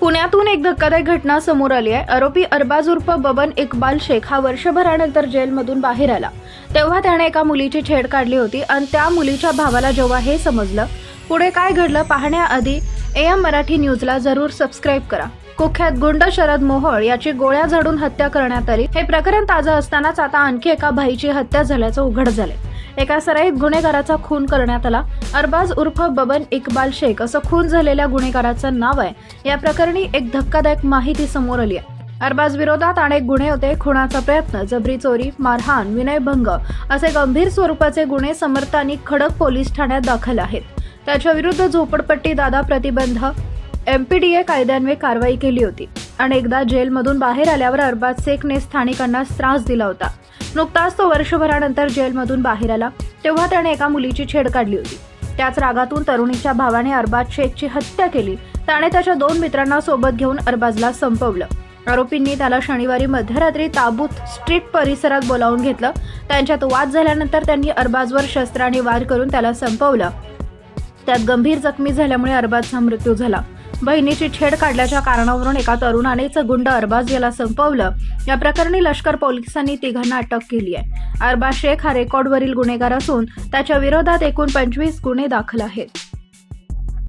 पुण्यातून एक धक्कादायक घटना समोर आली आहे. आरोपी अरबाज उर्फ बबन इक्बाल शेख हा वर्षभरानंतर जेलमधून बाहेर आला. तेव्हा त्याने एका मुलीची छेड काढली होती आणि त्या मुलीच्या भावाला जेव्हा हे समजलं पुढे काय घडलं पाहण्याआधी ए एम मराठी न्यूजला जरूर सबस्क्राईब करा. कुख्यात गुंड शरद मोहोळ याची गोळ्या झाडून हत्या करण्यात आली. हे प्रकरण ताजं असतानाच आता आणखी एका भाईची हत्या झाल्याचं उघड झालंय. एका सराईत गुन्हेगाराचा खून करण्यात आला. अरबाज उर्फ बबन इक्बाल शेख असं खून झालेल्या गुन्हेगाराचं नाव आहे. या प्रकरणी एक धक्कादायक माहिती समोर आली आहे. अरबाज विरोधात अनेक गुन्हे होते. खुनाचा प्रयत्न जबरी चोरी मारहाण विनयभंग असे गंभीर स्वरूपाचे गुन्हे समर्थ आणि खडक पोलीस ठाण्यात दाखल आहेत. त्याच्या विरुद्ध झोपडपट्टी दादा प्रतिबंध एमपीडीए कायद्यान्वये कारवाई केली होती. अनेकदा जेलमधून बाहेर आल्यावर अरबाज शेखने स्थानिकांना त्रास दिला होता. नुकताच तो वर्षभरानंतर जेलमधून बाहेर आला तेव्हा त्याने एका मुलीची छेड काढली होती. त्याच रागातून तरुणीच्या भावाने अरबाज शेखची हत्या केली. त्याने त्याच्या दोन मित्रांना सोबत घेऊन अरबाजला संपवलं. आरोपींनी त्याला शनिवारी मध्यरात्री ताबूत स्ट्रीट परिसरात बोलावून घेतलं. त्यांच्यात वाद झाल्यानंतर त्यांनी अरबाजवर शस्त्राने वार करून त्याला संपवलं. त्यात गंभीर जखमी झाल्यामुळे अरबाजचा मृत्यू झाला. बहिणीची छेड काढल्याच्या कारणावरून एका तरुणानेच गुंड अरबाज याला संपवलं. या प्रकरणी लष्कर पोलिसांनी तिघांना अटक केली आहे. अरबाज शेख हा रेकॉर्डवरील गुन्हेगार असून त्याच्या विरोधात एकूण पंचवीस गुन्हे दाखल आहेत.